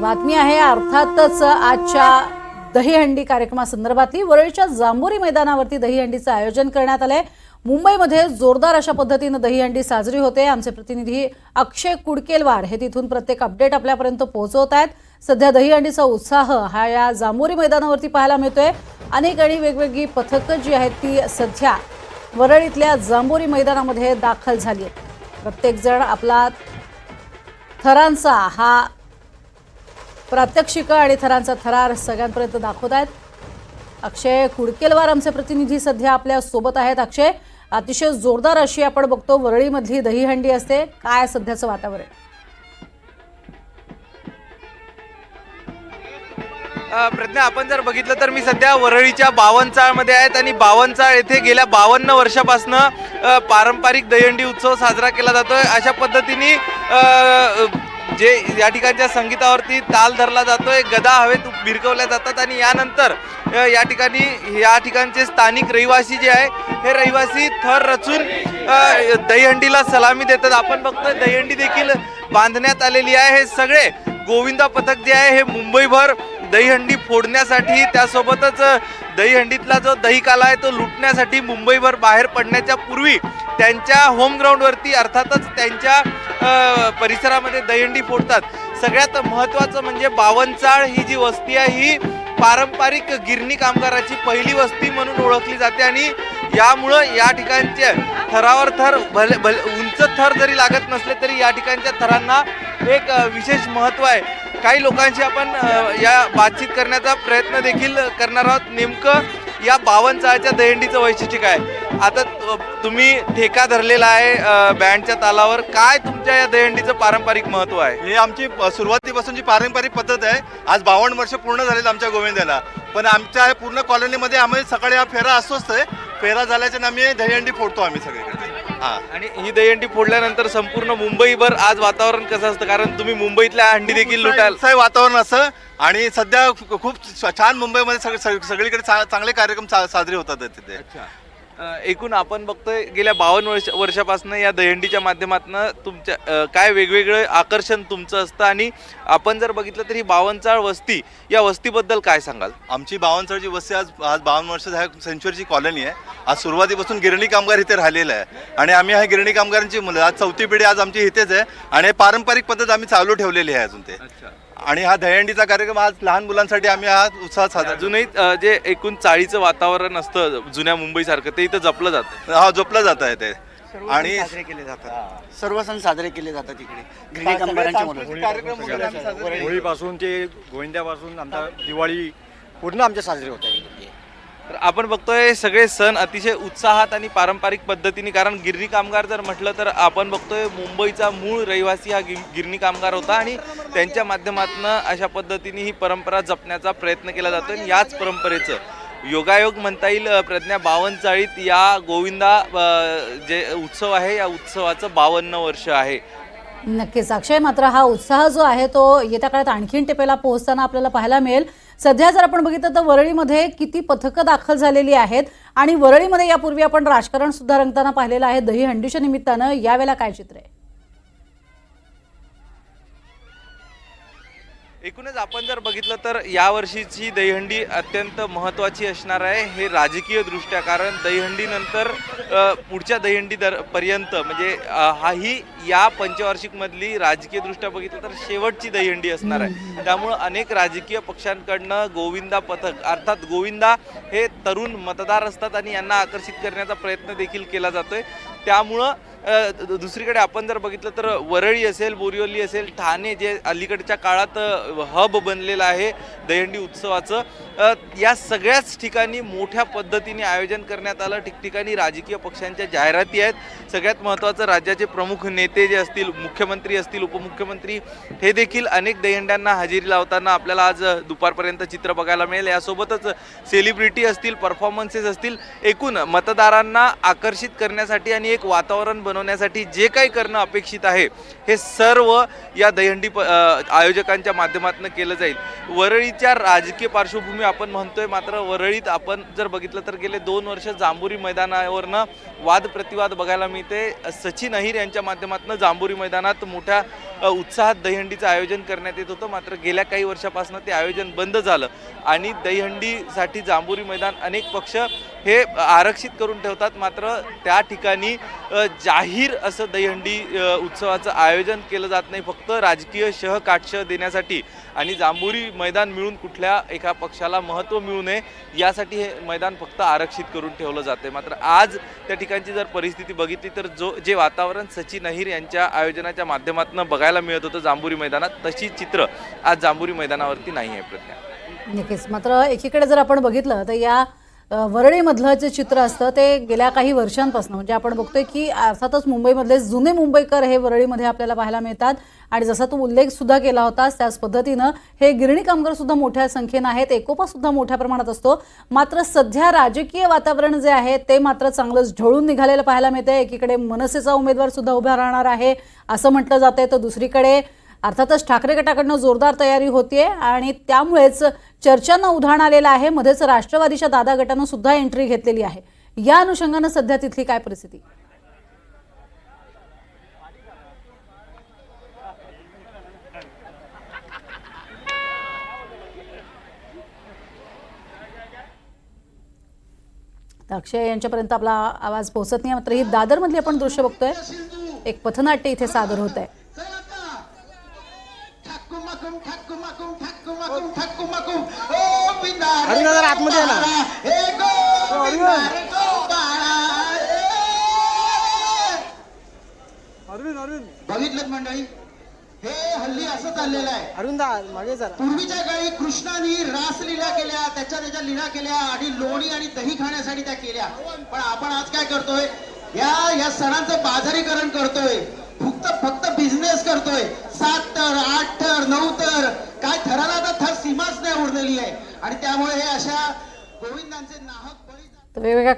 बातमी आहे. अर्थातच आजच्या दहीहंडी कार्यक्रमासंदर्भातली वरळीच्या जांभोरी मैदानावरती दहीहंडीचं आयोजन करण्यात आलंय. मुंबईमध्ये जोरदार अशा पद्धतीनं दहीहंडी साजरी होते. आमचे प्रतिनिधी अक्षय कुडकेलवार हे तिथून प्रत्येक अपडेट आपल्यापर्यंत पोहोचवत आहेत. सध्या दहीहंडीचा उत्साह हा या जांभोरी मैदानावरती पाहायला मिळतोय. अनेक आणि वेगवेगळी पथकं जी आहेत ती सध्या वरळीतल्या जांभोरी मैदानामध्ये दाखल झाली आहेत. प्रत्येकजण आपला थरांचा हा प्रात्यक्षिकं आणि थरांचा थरार सगळ्यांपर्यंत दाखवत आहेत. अक्षय कुडकेलवार आमचे प्रतिनिधी सध्या आपल्यासोबत आहेत. अक्षय अतिशय जोरदार अशी आपण बघतो वरळीमधली दहीहंडी असते. काय सध्याचं वातावरण? प्रज्ञा आपण जर बघितलं तर मी सध्या वरळीच्या बावनचाळमध्ये आहेत आणि बावनचाळ येथे गेल्या बावन्न वर्षापासनं पारंपरिक दहीहंडी उत्सव साजरा केला जातोय. अशा पद्धतीने जे या ठिकाणच्या संगीतावरती ताल धरला जातोय गदा हवेत भिरकवल्या जातात आणि यानंतर या ठिकाणी या ठिकाणचे स्थानिक रहिवासी जे आहे हे रहिवासी थर रचून दहीहंडीला सलामी देतात. आपण बघतोय दहीहंडी देखील बांधण्यात आलेली आहे. हे सगळे गोविंदा पथक जे आहे हे मुंबईभर दहीहंडी फोडण्यासाठी त्यासोबतच दहीहंडीतला जो दही काला आहे तो लुटण्यासाठी मुंबईभर बाहेर पडण्याच्या पूर्वी त्यांच्या होम ग्राउंडवरती अर्थातच त्यांच्या परिसरामध्ये दहीहंडी फोडतात. सगळ्यात महत्त्वाचं म्हणजे बावनचाळ ही जी वस्ती आहे ही पारंपरिक गिरणी कामगाराची पहिली वस्ती म्हणून ओळखली जाते आणि यामुळं या ठिकाणचे थरावर थर भले भले उंच थर जरी लागत नसले तरी या ठिकाणच्या थरांना एक विशेष महत्त्व आहे. काही लोकांशी आपण या बातचीत करण्याचा प्रयत्न देखील करणार आहोत. नेमकं या बावनचाळच्या दहीहंडीचं वैशिष्ट्य काय? आता तुम्ही ठेका धरलेला आहे बँडच्या तालावर. काय तुमच्या या दहीहंडीचं पारंपरिक महत्त्व आहे? हे आमची सुरुवातीपासून सुरुवातीपासूनची पारंपरिक पद्धत आहे आज बावन्न वर्ष पूर्ण झालेत आमच्या गोविंदाला. पण आमच्या पूर्ण कॉलनीमध्ये आम्ही सकाळी हा फेरा असतोच आहे. फेरा झाल्याच्या आम्ही दहीहंडी फोडतो आम्ही सगळीकडे हा. आणि ही दहीहंडी फोडल्यानंतर संपूर्ण मुंबईभर आज वातावरण कसं असतं? कारण तुम्ही मुंबईतल्या हंडी देखील लुटाल. उत्साही वातावरण असं. आणि सध्या खूप छान मुंबईमध्ये सग- सग- सगळीकडे चा- चांगले कार्यक्रम सा- साजरे होतात तिथे. एकूण आपण बघतोय गेल्या बावन्न वर्ष वर्षापासून या दहीहंडीच्या माध्यमातून तुमच्या काय वेगवेगळं आकर्षण तुमचं असतं आणि आपण जर बघितलं तर ही बावनचाळ वस्ती या वस्तीबद्दल काय सांगाल? आमची बावनसरची वस्ती आज आज बावन्न वर्ष ह्या सेंच्युरीची कॉलनी आहे. आज सुरुवातीपासून गिरणी कामगार इथे राहिलेला आहे. आणि आम्ही ह्या गिरणी कामगारांची मुलं आज चौथी पिढी आज आमची इथेच आहे. आणि पारंपरिक पद्धत आम्ही चालू ठेवलेली आहे अजून ते. आणि हा दहीहंडीचा कार्यक्रम आज लहान मुलांसाठी आम्ही हा उत्साह साजरा अजूनही अ, जे एकूण चाळीचं वातावरण असतं जुन्या मुंबईसारखं ते इथं जपलं जातं. हा झोपलं जात आहे ते. सर्व आणि सण साजरे केले जातात. सर्व सण साजरे केले जातात कार्यक्रम वगैरे आम्ही साजरे केले. होळीपासून ते गोविंद्यापासून आमचा दिवाळी पूर्ण आमच्या साजरे होत आहे. तर आपण बघतोय सगळे सण अतिशय उत्साहात आणि पारंपरिक पद्धतीने कारण गिरणी कामगार जर म्हटलं तर आपण बघतोय मुंबईचा मूळ रहिवासी हा गि- गिरणी कामगार होता आणि त्यांच्या माध्यमातून अशा पद्धतीने ही परंपरा जपण्याचा प्रयत्न केला जातो आणि याच परंपरेचं योगायोग म्हणता येईल प्रज्ञा प्रज्ञा बावनचाळीत या गोविंदा जे उत्सव आहे या उत्सवाचं बावन्न वर्ष आहे. नक्कीच. अक्षय मात्र हा उत्साह जो आहे तो येत्या काळात आणखीन टेपेला पोहोचताना आपल्याला पाहायला मिळेल. सध्या जर आपण बघितलं तर वरळीमध्ये किती पथकं दाखल झालेली आहेत आणि वरळीमध्ये यापूर्वी आपण राजकारण सुद्धा रंगताना पाहिलेलं आहे. दहीहंडीच्या निमित्तानं यावेळेला काय चित्र आहे? एकूणच आपण जर बघितलं तर यावर्षीची दहीहंडी अत्यंत महत्त्वाची असणार आहे हे राजकीय दृष्ट्या. कारण दहीहंडीनंतर पुढच्या दहीहंडी दर पर्यंत म्हणजे अ, हा ही या पंचवार्षिकमधली राजकीय दृष्ट्या बघितलं तर शेवटची दहीहंडी असणार आहे. त्यामुळं अनेक राजकीय पक्षांकडनं गोविंदा पथक अर्थात गोविंदा हे तरुण मतदार असतात आणि यांना आकर्षित करण्याचा प्रयत्न देखील केला जातोय. त्यामुळं दुसरीकडे आपण जर बघितलं तर वरळी असेल बोरिवली असेल ठाणे जे अलीकडच्या काळात हब बनलेलं आहे दहीहंडी उत्सवाचं. या सगळ्याच ठिकाणी मोठ्या पद्धतीने आयोजन करण्यात आलं. ठिकठिकाणी राजकीय पक्षांच्या जाहिराती आहेत. सगळ्यात महत्त्वाचं राज्याचे प्रमुख नेते जे असतील मुख्यमंत्री असतील उपमुख्यमंत्री हे देखील अनेक दहीहंड्यांना हजेरी लावताना आपल्याला आज दुपारपर्यंत चित्र बघायला मिळेल. यासोबतच सेलिब्रिटी असतील परफॉर्मन्सेस असतील एकूण मतदारांना आकर्षित करण्यासाठी आणि एक वातावरण बनवण्यासाठी जे काही करणं अपेक्षित आहे हे सर्व या दहीहंडी प आयोजकांच्या माध्यमातून केलं जाईल. वरळीच्या राजकीय पार्श्वभूमी आपण म्हणतोय मात्र वरळीत आपण जर बघितलं तर गेले दोन वर्ष जांभुरी मैदानावरनं वाद प्रतिवाद बघायला मिळते. सचिन अहिर यांच्या माध्यमातून जांभुरी मैदानात मोठ्या उत्साहात दहीहंडीचं आयोजन करण्यात येत होतं. मात्र गेल्या काही वर्षापासून ते आयोजन बंद झालं आणि दहीहंडीसाठी जांभुरी मैदान अनेक पक्ष हे आरक्षित करून ठेवतात. मात्र त्या ठिकाणी जाहीर असं दहीहंडी उत्सवाचं आयोजन केलं जात नाही. फक्त राजकीय शह काटशह देण्यासाठी आणि जांभुरी मैदान मिळून कुठल्या एका पक्षाला महत्त्व मिळू नये यासाठी हे मैदान फक्त आरक्षित करून ठेवलं जाते मात्र आज त्या ठिकाणची जर परिस्थिती बघितली तर जो जे वातावरण सचिन अहिर यांच्या आयोजनाच्या माध्यमातून बघायला मिळत होतं जांभुरी मैदानात तशी चित्र आज जांभुरी मैदानावरती नाही आहे प्रज्ञा. नक्कीच. मात्र एकीकडे जर आपण बघितलं तर या वरळीमधलं जे चित्र असतं ते गेल्या काही वर्षांपासून म्हणजे आपण बघतोय की अर्थातच मुंबईमधले जुने मुंबईकर हे वरळीमध्ये आपल्याला पाहायला मिळतात. आणि जसा तू उल्लेख सुद्धा केला होतास त्याच पद्धतीनं हे गिरणी कामगार सुद्धा मोठ्या संख्येनं आहेत एकोपा सुद्धा मोठ्या प्रमाणात असतो. मात्र सध्या राजकीय वातावरण जे आहे ते मात्र चांगलंच ढळून निघालेलं पाहायला मिळतंय. एकीकडे मनसेचा उमेदवार सुद्धा उभा राहणार आहे असं म्हटलं जातंय. तर दुसरीकडे अर्थातच ठाकरे गटाकडनं जोरदार तयारी होतीये आणि त्यामुळेच चर्चांना उधाण आलेलं आहे. मध्येच राष्ट्रवादीच्या दादा गटानं सुद्धा एंट्री घेतलेली आहे. या अनुषंगानं सध्या तिथली काय परिस्थिती? अक्षय यांच्यापर्यंत आपला आवाज पोहोचत नाही मात्र ही दादरमधली आपण दृश्य बघतोय. एक पथनाट्य इथे सादर होत आहे दादा आतमध्ये आहे ना? अरविंद अरविंद. बघितलं मंडळी? हे हल्ली असं चाललेलं आहे. अरुण दा मागे जरा. पूर्वीच्या काळी कृष्णाने रासलीला केल्या त्याच्या त्याच्या लीला केल्या आणि लोणी आणि दही खाण्यासाठी त्या केल्या. पण आपण आज काय करतोय? या या सणांचं बाजारीकरण करतोय. फक्त फक्त बिझनेस करतोय. सात तर आठ तर नऊ तर. काय ठराला तर थर सीमाच नाही उरलेली आहे. आणि त्यामुळे हे अशा गोविंदांचे नाहक बळी वेगवेगळ्या